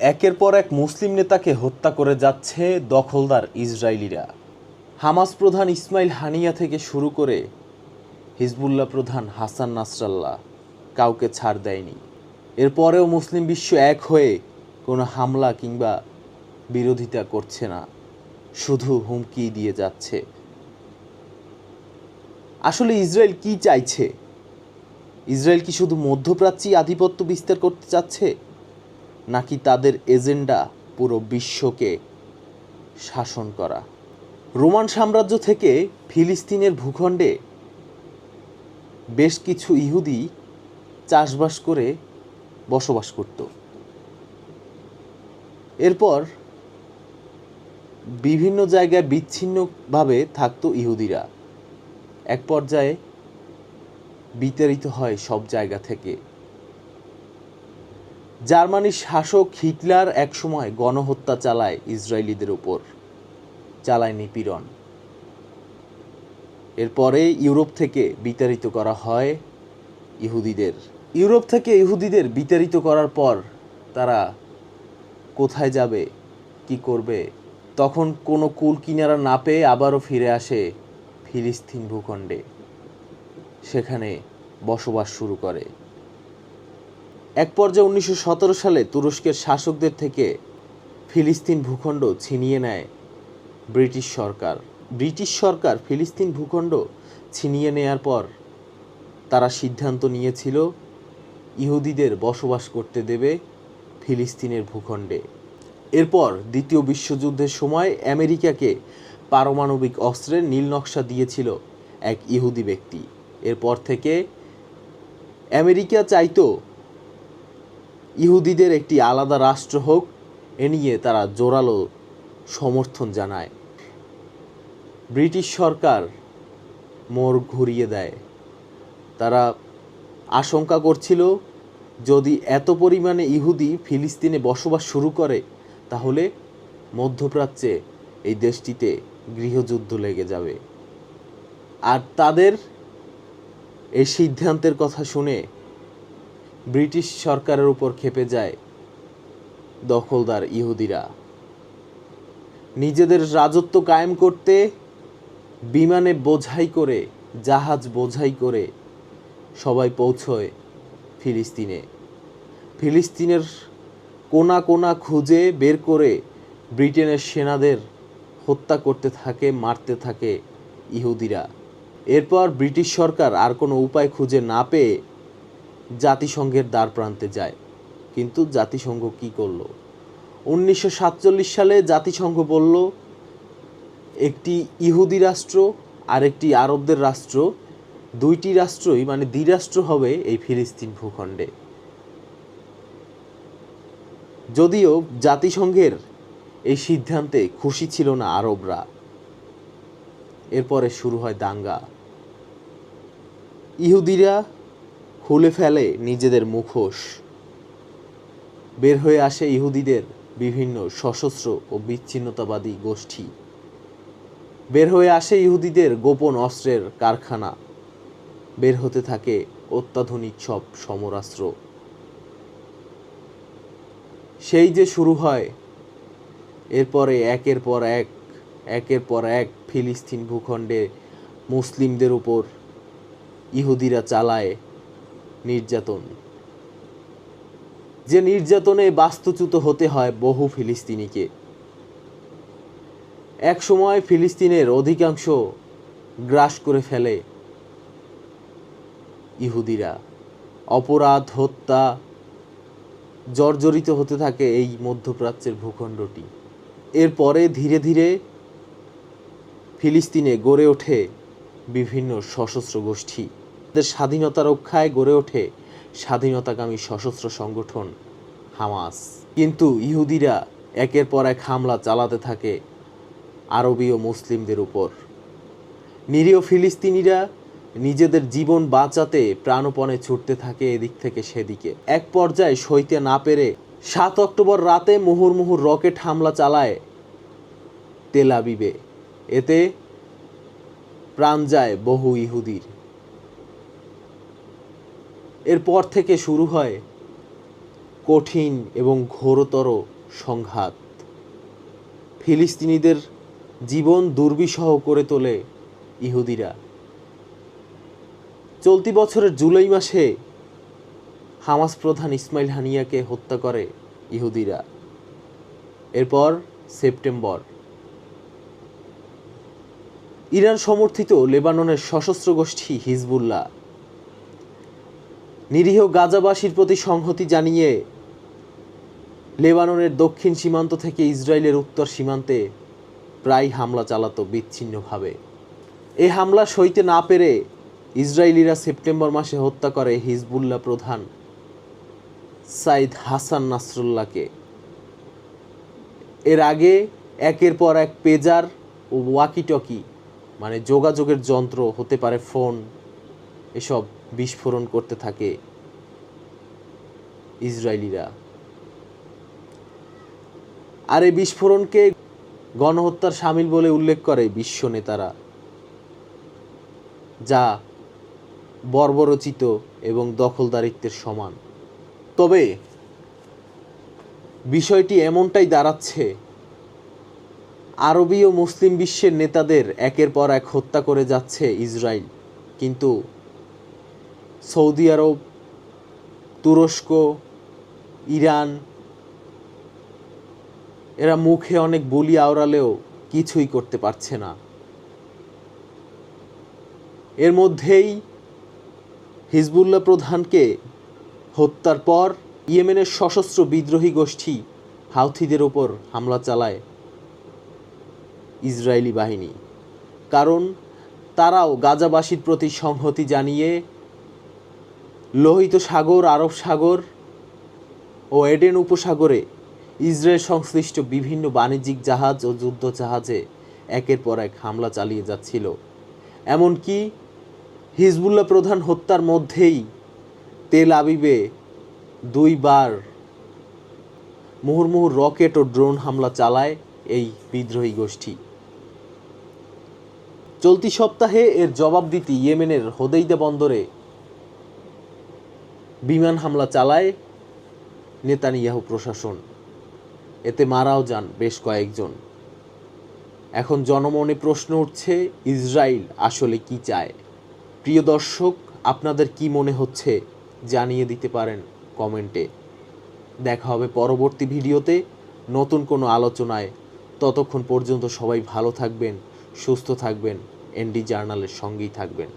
একের পর এক মুসলিম নেতাকে হত্যা করে যাচ্ছে দখলদার ইসরায়েলিরা। হামাস প্রধান ইসমাইল হানিয়া থেকে শুরু করে হিজবুল্লাহ প্রধান হাসান নাসরাল্লাহ কাউকে ছাড় দেয়নি। এরপরেও মুসলিম বিশ্ব এক হয়ে কোনো হামলা কিংবা বিরোধিতা করছে না, শুধু হুমকি দিয়ে যাচ্ছে। আসলে ইসরায়েল কি চাইছে? ইসরায়েল কি শুধু মধ্যপ্রাচ্যে আধিপত্য বিস্তার করতে চাচ্ছে? নাকি তাদের এজেন্ডা পুরো বিশ্বকে শাসন করা? রোমান সাম্রাজ্য থেকে ফিলিস্তিনের ভূখণ্ডে বেশ কিছু ইহুদি চাষবাস করে বসবাস করত। এরপর বিভিন্ন জায়গায় বিচ্ছিন্নভাবে থাকতো ইহুদিরা। এক পর্যায়ে বিতাড়িত হয় সব জায়গা থেকে। জার্মানির শাসক হিটলার একসময় গণহত্যা চালায় ইসরায়েলিদের উপর। চালায় নিপীড়ন এরপরে ইউরোপ থেকে বিতাড়িত করা হয় ইহুদিদের। ইউরোপ থেকে ইহুদিদের বিতাড়িত করার পর তারা কোথায় যাবে, কি করবে, তখন কোনো কুল কিনারা না পেয়ে আবারও ফিরে আসে ফিলিস্তিন ভূখণ্ডে। সেখানে বসবাস শুরু করে। এক পর্যায়ে উনিশশো সতেরো সালে তুরস্কের শাসকদের থেকে ফিলিস্তিন ভূখণ্ড ছিনিয়ে নেয় ব্রিটিশ সরকার। ব্রিটিশ সরকার ফিলিস্তিন ভূখণ্ড ছিনিয়ে নেয়ার পর তারা সিদ্ধান্ত নিয়েছিল, ইহুদিদের বসবাস করতে দেবে ফিলিস্তিনের ভূখণ্ডে। এরপর দ্বিতীয় বিশ্বযুদ্ধের সময় আমেরিকাকে পারমাণবিক অস্ত্রের নীল নকশা দিয়েছিল এক ইহুদি ব্যক্তি। এরপর থেকে আমেরিকা চাইতো ইহুদিদের একটি আলাদা রাষ্ট্র হোক, এ নিয়ে তারা জোরালো সমর্থন জানায়। ব্রিটিশ সরকার মোড় ঘুরিয়ে দেয়। তারা আশঙ্কা করছিল, যদি এত পরিমাণে ইহুদি ফিলিস্তিনে বসবাস শুরু করে, তাহলে মধ্যপ্রাচ্যে এই দেশটিতে গৃহযুদ্ধ লেগে যাবে। আর তাদের এই সিদ্ধান্তের কথা শুনে ব্রিটিশ সরকারের উপর খেপে যায় দখলদার ইহুদিরা। নিজেদের রাজত্ব কায়েম করতে, বিমানে বোঝাই করে, জাহাজ বোঝাই করে সবাই পৌঁছয় ফিলিস্তিনে। ফিলিস্তিনের কোনা কোনা খুঁজে বের করে ব্রিটেনের সেনাদের হত্যা করতে থাকে, মারতে থাকে ইহুদিরা। এরপর ব্রিটিশ সরকার আর কোনো উপায় খুঁজে না পেয়ে জাতিসংঘের দ্বার প্রান্তে যায়। কিন্তু জাতিসংঘ কি করল? উনিশশো সালে জাতিসংঘ বলল, একটি ইহুদি রাষ্ট্র আর একটি আরবদের রাষ্ট্র, দুইটি রাষ্ট্রই মানে দ্বিরাষ্ট্র হবে এই ফিলিস্তিন ভূখণ্ডে। যদিও জাতিসংঘের এই সিদ্ধান্তে খুশি ছিল না আরবরা। এরপরে শুরু হয় দাঙ্গা। ইহুদিরা খুলে ফেলে নিজেদের মুখোশ। বের হয়ে আসে ইহুদিদের বিভিন্ন সশস্ত্র ও বিচ্ছিন্নতাবাদী গোষ্ঠী। বের হয়ে আসে ইহুদিদের গোপন অস্ত্রের কারখানা। বের হতে থাকে অত্যাধুনিক সব সমরাস্ত্র। সেই যে শুরু হয়, এরপরে একের পর এক, একের পর এক ফিলিস্তিন ভূখণ্ডে মুসলিমদের উপর ইহুদিরা চালায় নির্যাতন। যে নির্যাতনে বাস্তুচ্যুত হতে হয় বহু ফিলিস্তিনিকে। এক সময় ফিলিস্তিনের অধিকাংশ গ্রাস করে ফেলে ইহুদিরা। অপরাধ, হত্যা, জর্জরিত হতে থাকে এই মধ্যপ্রাচ্যের ভূখণ্ডটি। এরপরে ধীরে ধীরে ফিলিস্তিনে গড়ে ওঠে বিভিন্ন সশস্ত্র গোষ্ঠী। তাদের স্বাধীনতা রক্ষায় গড়ে ওঠে স্বাধীনতাকামী সশস্ত্র সংগঠন হামাস। কিন্তু ইহুদিরা একের পর এক হামলা চালাতে থাকে আরবীয় মুসলিমদের উপর। নিরীহ ফিলিস্তিনিরা নিজেদের জীবন বাঁচাতে প্রাণপণে ছুটতে থাকে এদিক থেকে সেদিকে। এক পর্যায়ে সইতে না পেরে সাত অক্টোবর রাতে মুহুর্মুহুর রকেট হামলা চালায় তেলাবিবে এতে প্রাণ যায় বহু ইহুদির। এরপর থেকে শুরু হয় কঠিন এবং ঘোরতর সংঘাত। ফিলিস্তিনিদের জীবন দুর্বিষহ করে তোলে ইহুদিরা। চলতি বছরের জুলাই মাসে হামাস প্রধান ইসমাইল হানিয়াকে হত্যা করে ইহুদিরা। এরপর সেপ্টেম্বর। ইরান সমর্থিত লেবাননের সশস্ত্র গোষ্ঠী হিজবুল্লাহ নিরীহ গাজাবাসীর প্রতি সংহতি জানিয়ে লেবাননের দক্ষিণ সীমান্ত থেকে ইসরায়েলের উত্তর সীমান্তে প্রায় হামলা চালাতো বিচ্ছিন্নভাবে। এ হামলা সইতে না পেরে ইসরায়েলিরা সেপ্টেম্বর মাসে হত্যা করে হিজবুল্লাহ প্রধান সাইদ হাসান নাসরুল্লাহকে। এর আগে একের পর এক পেজার ও ওয়াকিটকি মানে যোগাযোগের যন্ত্র হতে পারে ফোন, এসব বিস্ফোরণ করতে থাকে ইসরায়েলিরা। আর এই বিস্ফোরণকে গণহত্যার সামিল বলে উল্লেখ করে বিশ্ব নেতারা, যা বর্বরচিত এবং দখলদারিত্বের সমান। তবে বিষয়টি এমনটাই দাঁড়াচ্ছে, আরবি ও মুসলিম বিশ্বের নেতাদের একের পর এক হত্যা করে যাচ্ছে ইসরায়েল। কিন্তু সৌদি আরব, তুরস্ক, ইরান, এরা মুখে অনেক বলি আওড়ালেও কিছুই করতে পারছে না। এর মধ্যেই হিজবুল্লাহ প্রধানকে হত্যার পর ইয়েমেনের সশস্ত্র বিদ্রোহী গোষ্ঠী হাউথিদের ওপর হামলা চালায় ইসরায়েলি বাহিনী। কারণ তারাও গাজাবাসীর প্রতি সংহতি জানিয়ে লোহিত সাগর, আরব সাগর ও এডেন উপসাগরে ইসরায়েল সংশ্লিষ্ট বিভিন্ন বাণিজ্যিক জাহাজ ও যুদ্ধ জাহাজে একের পর এক হামলা চালিয়ে যাচ্ছিল। এমনকি হিজবুল্লাহ প্রধান হত্যার মধ্যেই তেল আবিবে দুইবার মুহুর্মুহুর রকেট ও ড্রোন হামলা চালায় এই বিদ্রোহী গোষ্ঠী। চলতি সপ্তাহে এর জবাব দিতে ইয়েমেনের হোদেইদা বন্দরে বিমান হামলা চালায় নেতানিয়াহু প্রশাসন। এতে মারাও যান বেশ কয়েকজন। এখন জনমনে প্রশ্ন উঠছে, ইসরায়েল আসলে কি চায়? প্রিয় দর্শক, আপনাদের কি মনে হচ্ছে? জানিয়ে দিতে পারেন কমেন্টে। দেখা হবে পরবর্তী ভিডিওতে। নতুন কোনো আলোচনায়। ততক্ষণ পর্যন্ত সবাই ভালো থাকবেন, সুস্থ থাকবেন, এনডি জার্নালের সঙ্গেই থাকবেন।